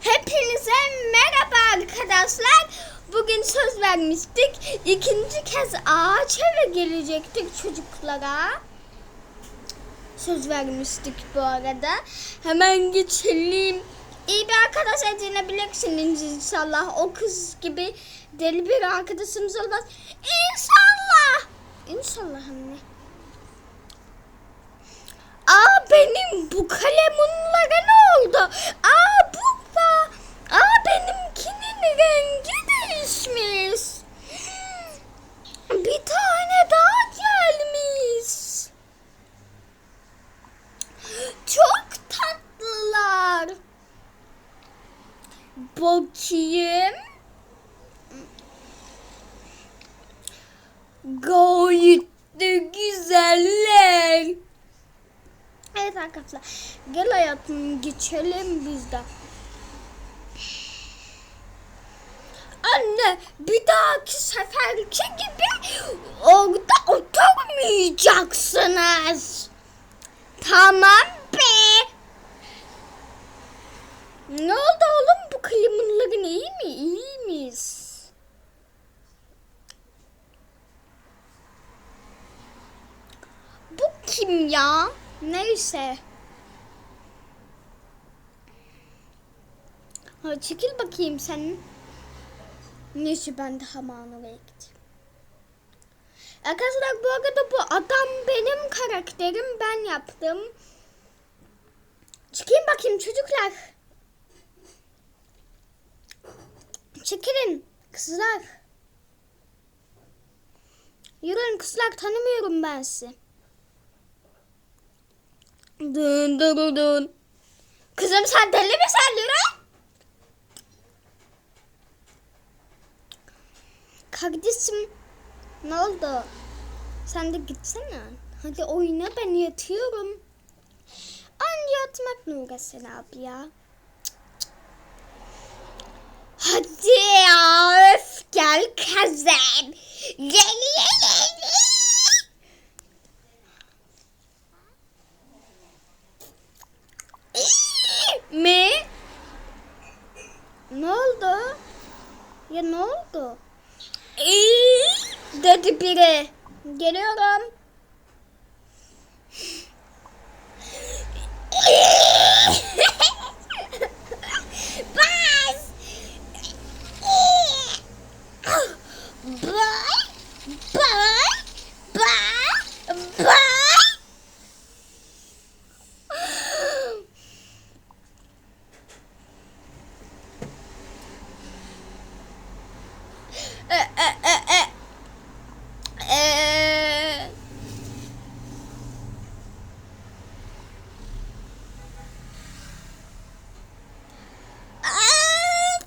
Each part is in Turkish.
Hepinize merhaba arkadaşlar. Bugün söz vermiştik. İkinci kez ağaç eve gelecektik çocuklara. Söz vermiştik bu arada. Hemen geçelim. İyi bir arkadaş edinebilirsiniz inşallah. O kız gibi deli bir arkadaşımız olmaz. İnşallah. İnşallah anne. Aa benim bu kalemunlara ne oldu? Aa bu da. Aa benimkinin rengi değişmiş. Bir tane daha gelmiş. Çok tatlılar. Bakayım. Gayet de güzeller. Evet arkadaşlar. Gel hayatım geçelim biz de. Anne bir dahaki seferki gibi orada oturmayacaksınız. Tamam be. Ne oldu oğlum bu klimaların iyi mi? İyi miyiz? Bu kim ya? Neyse. Ha, çekil bakayım sen. Neyse ben de oraya gideyim. Arkadaşlar bu arada bu adam benim karakterim. Ben yaptım. Çıkayım bakayım çocuklar. Çekilin kızlar. Yürüyün kızlar tanımıyorum ben sizi. Dın dın dın. Kızım sen deli misin Lira? Kardeşim ne oldu? Sen de gitsene. Hadi oyna ben yatıyorum. Anca yatmak ne uğraşsın abi ya? Hadi ya öf gel kızım. Gel gel gel. Mi? Ne oldu? Ya ne oldu? İyi dedi biri. Geliyorum. Bas. Bay. Bay. Bay. Bay. E, e, e, e. E. Aa,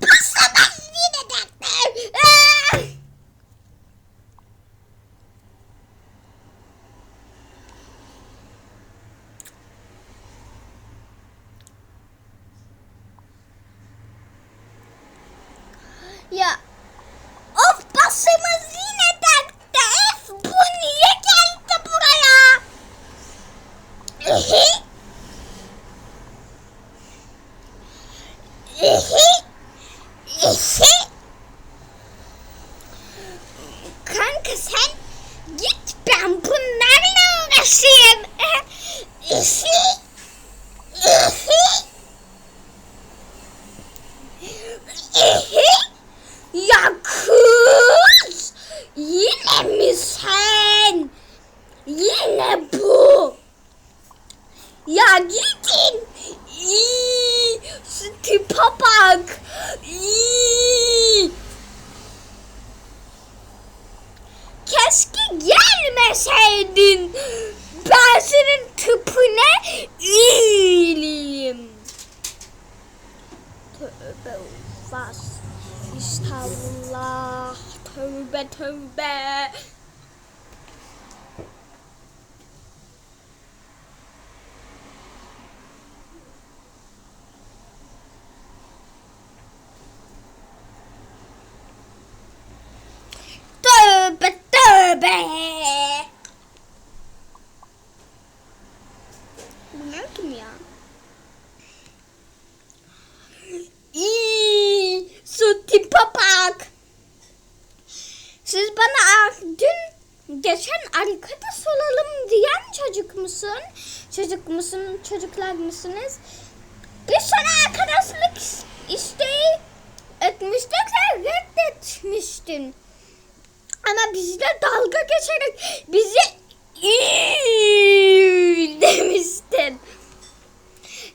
Paslamaz yine doktor. Aa! Ya of başımız yine dertte. F bu niye geldi buraya? İhi. İhi. İhi. Kanka sen git ben bunlarla uğraşayım. İhi. İhi. İhi. Ya kız! Yine mi sen? Yine bu. Ya gidin. İyi. Şu bak. İyi. Keşke gelmeseydin. Ben senin tıpına iyiyim. Tövbe. Estağfurullah. Tövbe tövbe. Tövbe tövbe. Bunlar kim ya? Arkadaş olalım diyen çocuk musun? Çocuk musun? Çocuklar mısınız? Biz sana arkadaşlık isteği etmiştik sen reddetmiştin. Ama bizle dalga geçerek bizi "İyi" demiştin.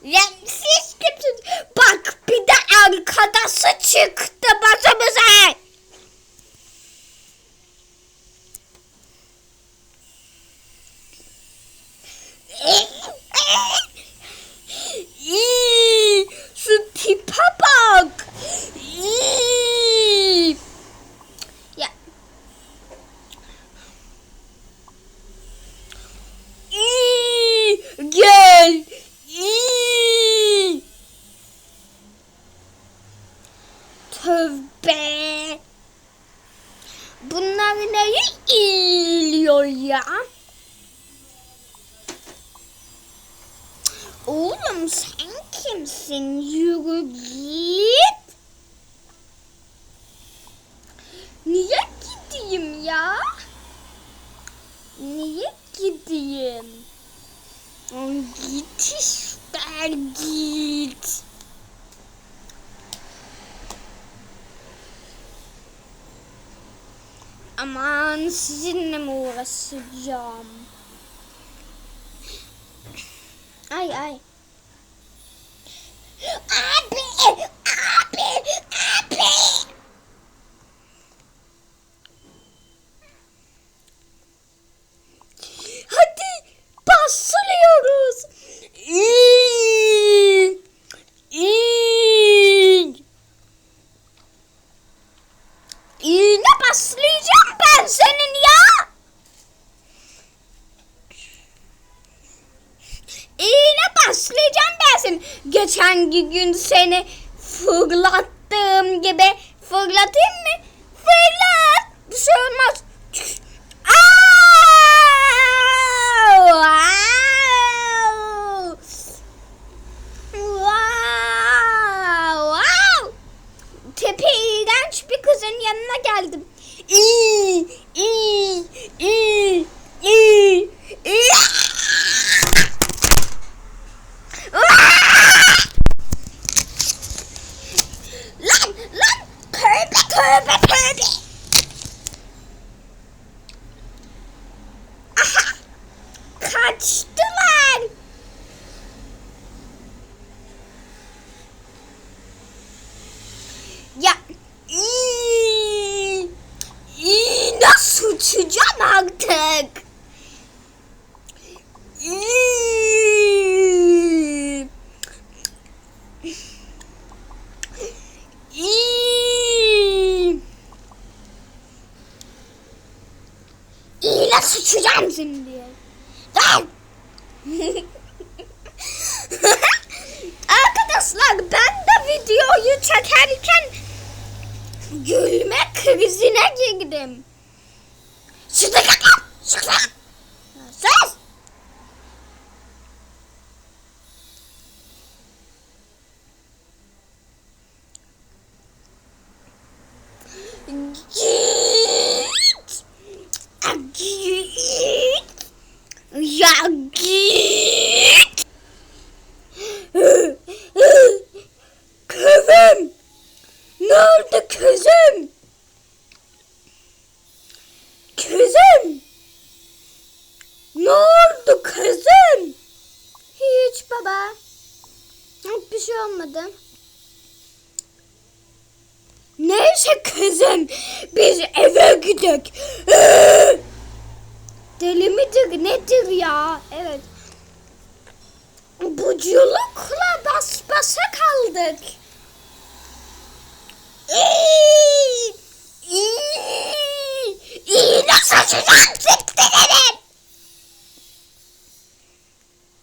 Ya siz kimsiniz? Bak bir de arkadaşı çıktı başımıza. İyi, şu tipe bak. İyi. Ya. İyi, gel. İyi. Tövbe. Bunlar neyi iyiliyor ya? Oğlum sen kimsin? Yürü git. Niye gideyim ya? Niye gideyim? Git işte git. Aman sizinle mi uğraşacağım? Ay ay. Abi, abi, abi. Fırlattığım gibi fırlatayım mı? Fırlat. Bir şey olmaz. Tepe iğrenç bir kızın yanına geldim. İyi, iyi, iyi, iyi. Lan, lan, tövbe, tövbe, tövbe. Aha, kaçtılar. Ya iyi, iyi nasıl uçacağım artık? Nasıl uçacağım şimdi? Lan! Arkadaşlar ben de videoyu çekerken gülme krizine girdim. Şurada kakam. Şurada. Sus. Git. Ah, Git. Ya git. Kızım. Ne oldu kızım? Kızım. Ne oldu kızım? Hiç baba. Yok bir şey olmadı. Neyse kızım. Biz eve gidelim. Deli midir nedir Evet. Buculukla bas basa kaldık. İyi, iyi, iyi nasıl açacağım siktirelim.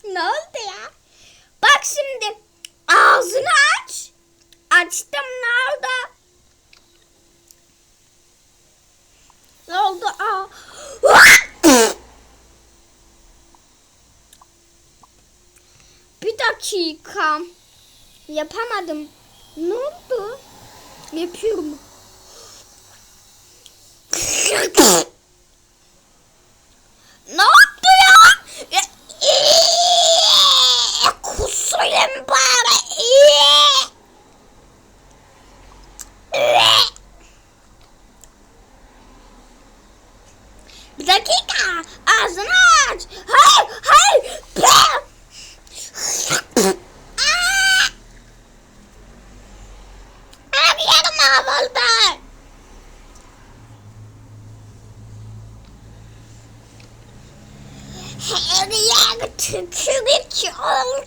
Ne oldu ya? Bak şimdi ağzını aç. Açtım ne oldu? Ne oldu? Aa. Bir dakika. Yapamadım. Ne oldu? Yapıyorum. Ne yaptı ya? ya ee, kusayım bari. Ee. Ee. Bir dakika. Ağzını aç. Hayır, hayır. Aa! Her yerim mahvoldu. Her yer tükürük oldu.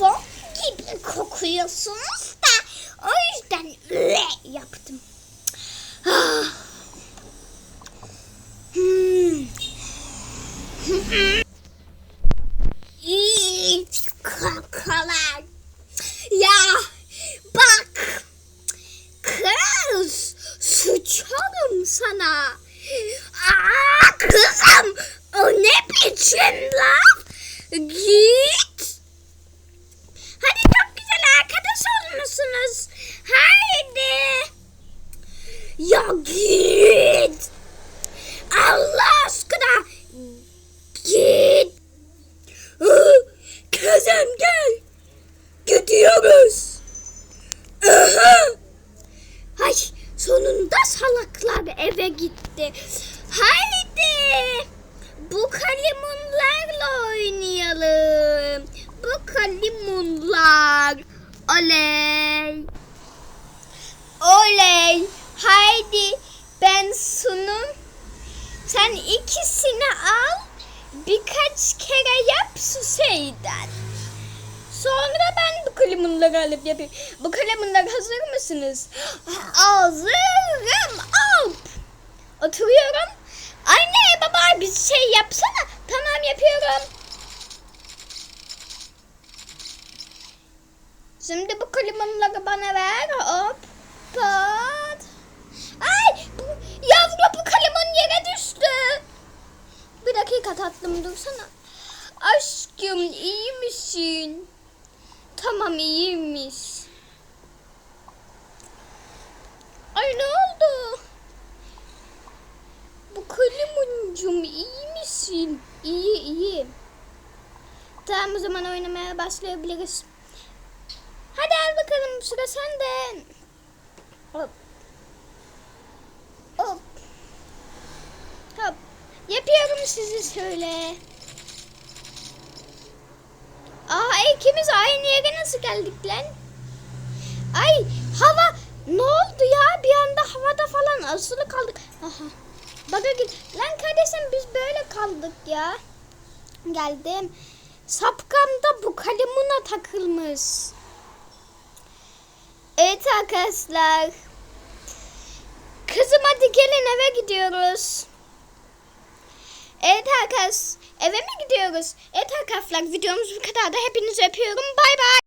Bok gibi kokuyorsunuz da o yüzden yaptım. Ah. Hmm. İyi kokular. Ya bak kız sıçarım sana. Aa, kızım o ne biçim laf? Git. Hadi çok güzel arkadaş olmuşsunuz. Haydi. Ya git. Allah aşkına. Git. Hı, Kızım gel. Gidiyoruz. Aha. Ay sonunda salaklar eve gitti. Haydi. Bu kalimunlarla oynayalım. Bu kalimunlar. Oley. Oley. Haydi ben sunum. Sen ikisini al. Birkaç kere yap Susey'den. Sonra ben bu kalemunları alıp yapayım. Bu kalemunlar hazır mısınız? Hazırım. Oturuyorum. Anne baba bir şey yapsana. Tamam yapıyorum. Şimdi bu kalemunları bana ver. Hop. Pat. Ay bu, yavru bu kalemun yere düştü. Bir dakika tatlım dursana. Aşkım iyi misin? Tamam iyiymiş. Ay ne oldu? Bu kalemuncum iyi misin? İyi iyi. Tamam o zaman oynamaya başlayabiliriz. Hadi al bakalım sıra sende. Hop. Hop. Hop. Yapıyorum sizi şöyle. Aa ikimiz aynı yere nasıl geldik lan? Ay hava ne oldu ya? Bir anda havada falan asılı kaldık. Aha. Baka git. Lan böyle kaldık ya. Geldim. Sapkamda bu kalemuna takılmış. Evet arkadaşlar. Kızım hadi gelin eve gidiyoruz. Evet arkadaşlar eve mi gidiyoruz? Evet arkadaşlar videomuz bu kadar da hepinizi öpüyorum. Bay bay.